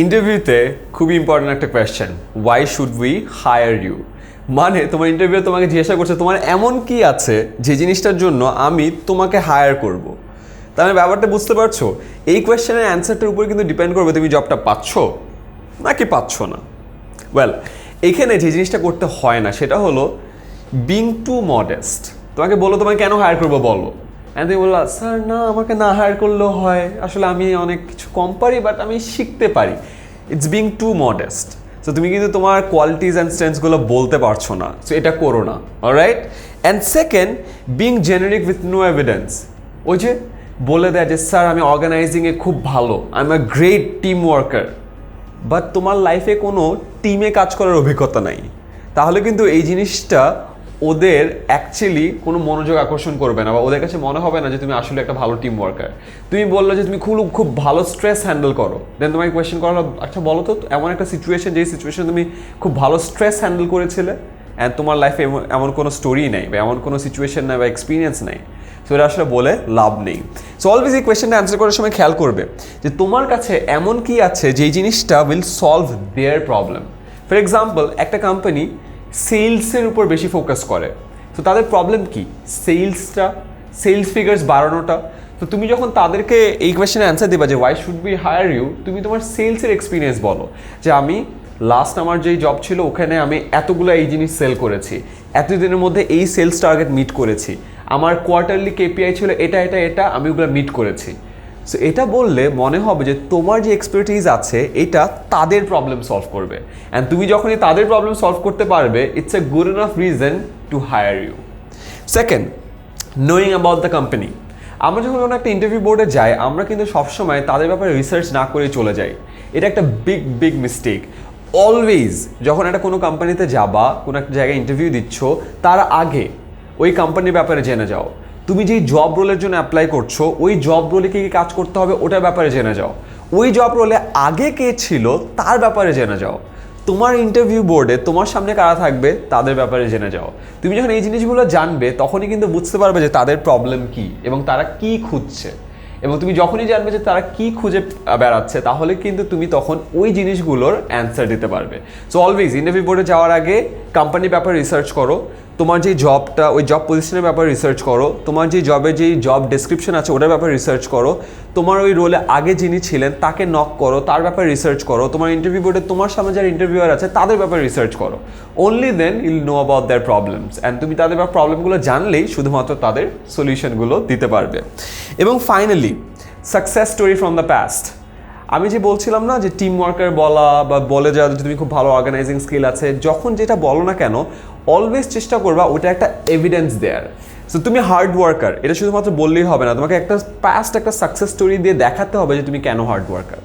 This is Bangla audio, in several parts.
ইন্টারভিউতে খুবই ইম্পর্ট্যান্ট একটা question why should we hire you মানে তোমার ইন্টারভিউ তোমাকে জিজ্ঞাসা করছে, তোমার এমন কি আছে যে জিনিসটার জন্য আমি তোমাকে হায়ার করব? তার মানে ব্যাপারটা বুঝতে পারছ? এই কোয়েশ্চেনের অ্যান্সারটার উপর কিন্তু ডিপেন্ড করবে তুমি জবটা পাচ্ছ নাকি পাচ্ছ না। ওয়েল এখানে যে জিনিসটা করতে হয় না, সেটা হলো বিং টু মডেস্ট তোমাকে বলো তোমাকে কেন হায়ার করব বলো? অ্যান্ড তুমি বলল স্যার না, আমাকে না হায়ার করলেও হয়। আসলে আমি অনেক কিছু কম পারি বাট আমি শিখতে পারি। It's being too modest so তুমি কিন্তু তোমার কোয়ালিটিজ অ্যান্ড স্ট্রেংথসগুলো বলতে পারছ না। সো এটা করো না। Right and second being generic with no evidence ওই যে বলে দেয় যে স্যার আমি অর্গানাইজিংয়ে খুব ভালো। I am a great team worker but তোমার লাইফে কোনো টিমে কাজ করার অভিজ্ঞতা নাই। তাহলে কিন্তু এই জিনিসটা ওদের অ্যাকচুয়ালি কোনো মনোযোগ আকর্ষণ করবে না বা ওদের কাছে মনে হবে না যে তুমি আসলে একটা ভালো টিম ওয়ার্কার তুমি বললে যে তুমি খুব খুব ভালো স্ট্রেস হ্যান্ডেল করো। দেন তোমাকে কোয়েশ্চেন করা হলো আচ্ছা বলো তো, এমন একটা সিচুয়েশন যেই সিচুয়েশন তুমি খুব ভালো স্ট্রেস হ্যান্ডেল করেছিলে অ্যান্ড তোমার লাইফে এমন কোনো স্টোরি নেই বা এমন কোনো সিচুয়েশন নেই বা এক্সপিরিয়েন্স নেই। সো এটা আসলে বলে, লাভ নেই। সো অলওয়েজ এই কোয়েশ্চেনটা অ্যান্সার করার সময় খেয়াল করবে যে তোমার কাছে এমন কি আছে যেই জিনিসটা will solve their problem for example একটা কোম্পানি সেলসের উপর বেশি ফোকাস করে। তো তাদের প্রবলেম কি? সেলসটা সেলস ফিগার্স বাড়ানোটা। তো তুমি যখন তাদেরকে এই কোয়েশ্চেনে অ্যান্সার দেবা যে why should be hire you তুমি তোমার সেলসের এক্সপিরিয়েন্স বলো। যে, আমি লাস্ট আমার যেই জব ছিল, ওখানে আমি এতগুলো এই জিনিস সেল করেছি। এতদিনের মধ্যে এই সেলস টার্গেট মিট করেছি। আমার কোয়ার্টারলি কেপিআই ছিল এটা এটা এটা, আমি ওগুলো মিট করেছি। সো এটা বললে মনে হবে যে তোমার যে এক্সপার্টিজ আছে, এটা তাদের প্রবলেম সলভ করবে। অ্যান্ড তুমি যখনই তাদের প্রবলেম সলভ করতে পারবে it's a good enough reason to hire you second knowing about the company আমরা যখন কোনো একটা ইন্টারভিউ বোর্ডে যাই, আমরা কিন্তু সবসময় তাদের ব্যাপারে রিসার্চ না করে চলে যাই। এটা একটা বিগ বিগ মিস্টেক অলওয়েজ যখন একটা কোনো কোম্পানিতে যাবা, কোনো একটা জায়গায় ইন্টারভিউ দিচ্ছ, তার আগে ওই কোম্পানির ব্যাপারে জেনে যাও। তুমি যেই জব রোলের জন্য অ্যাপ্লাই করছ, ওই জব রোলে কি কি কাজ করতে হবে ওটার ব্যাপারে জেনে যাও। ওই জব রোলে আগে কে ছিল তার ব্যাপারে জেনে যাও। তোমার ইন্টারভিউ বোর্ডে তোমার সামনে কারা থাকবে তাদের ব্যাপারে জেনে যাও। তুমি যখন এই জিনিসগুলো জানবে, তখনই কিন্তু বুঝতে পারবে যে তাদের প্রবলেম কি এবং তারা কি খুঁজছে। এবং তুমি যখনই জানবে যে তারা কি খুঁজে বেড়াচ্ছে, তাহলে কিন্তু তুমি তখন ওই জিনিসগুলোর অ্যান্সার দিতে পারবে। সো অলওয়েজ ইন্টারভিউ বোর্ডে যাওয়ার আগে কোম্পানির ব্যাপারে রিসার্চ করো। তোমার যে জবটা ওই জব পজিশনের ব্যাপারে রিসার্চ করো, তোমার যে জবের যেই জব ডেসক্রিপশন আছে, ওটার ব্যাপারে রিসার্চ করো, তোমার ওই রোলে আগে যিনি ছিলেন, তাকে নক করো, তার ব্যাপারে রিসার্চ করো, তোমার ইন্টারভিউ বোর্ডে তোমার সামনে যারা ইন্টারভিউয়ার আছে, তাদের ব্যাপারে রিসার্চ করো। Only then I'll know about their problems and তুমি তাদের প্রবলেমগুলো জানলেই শুধুমাত্র তাদের সলিউশনগুলো দিতে পারবে। এবং finally success story from the past আমি যে বলছিলাম না যে টিম ওয়ার্কার বলা বা বলে যে তুমি খুব ভালো অর্গানাইজিং স্কিল আছে, যখন যেটা বলো না কেন অলওয়েজ চেষ্টা করবা ওটা একটা এভিডেন্স দেয়ার। সো তুমি হার্ড ওয়ার্কার এটা শুধুমাত্র বললেই হবে না, তোমাকে একটা পাস্ট একটা সাকসেস স্টোরি দিয়ে দেখাতে হবে যে তুমি কেন হার্ড ওয়ার্কার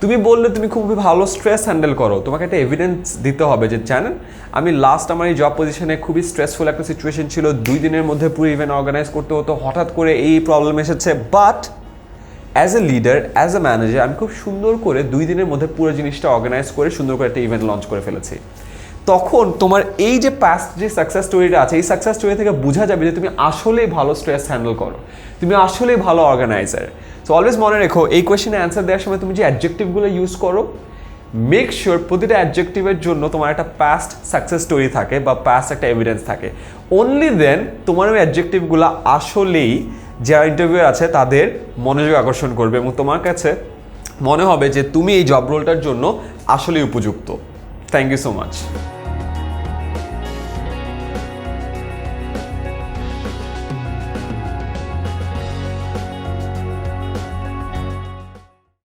তুমি বললে তুমি খুবই ভালো স্ট্রেস হ্যান্ডেল করো, তোমাকে একটা এভিডেন্স দিতে হবে যে, জানেন, আমি লাস্ট আমার এই জব পজিশনে খুবই স্ট্রেসফুল একটা সিচুয়েশন ছিল, দুই দিনের মধ্যে পুরো ইভেন্ট অর্গানাইজ করতে হতো, হঠাৎ করে এই প্রবলেম এসেছে but as a leader as a manager আমি খুব সুন্দর করে দুই দিনের মধ্যে পুরো জিনিসটা অর্গানাইজ করে সুন্দর করে একটা ইভেন্ট লঞ্চ করে ফেলেছি। তখন তোমার এই যে পাস্ট যে সাকসেস স্টোরিটা আছে, এই সাকসেস স্টোরি থেকে বোঝা যাবে যে তুমি আসলেই ভালো স্ট্রেস হ্যান্ডেল করো। তুমি আসলেই ভালো অর্গানাইজার সো অলওয়েজ মনে রেখো, এই কোয়েশ্চেনে অ্যান্সার দেওয়ার সময় তুমি যে অ্যাডজেক্টিভগুলো ইউজ করো মেক শিওর প্রতিটা অ্যাডজেক্টিভের জন্য তোমার একটা পাস্ট সাকসেস স্টোরি থাকে বা পাস্ট একটা এভিডেন্স থাকে। অনলি দেন তোমার ওই অ্যাডজেক্টিভগুলো আসলেই যারা ইন্টারভিউ আছে, তাদের মনোযোগ আকর্ষণ করবে এবং তোমার কাছে মনে হবে যে তুমি এই জব রোলটার জন্য আসলেই উপযুক্ত। Thank you so much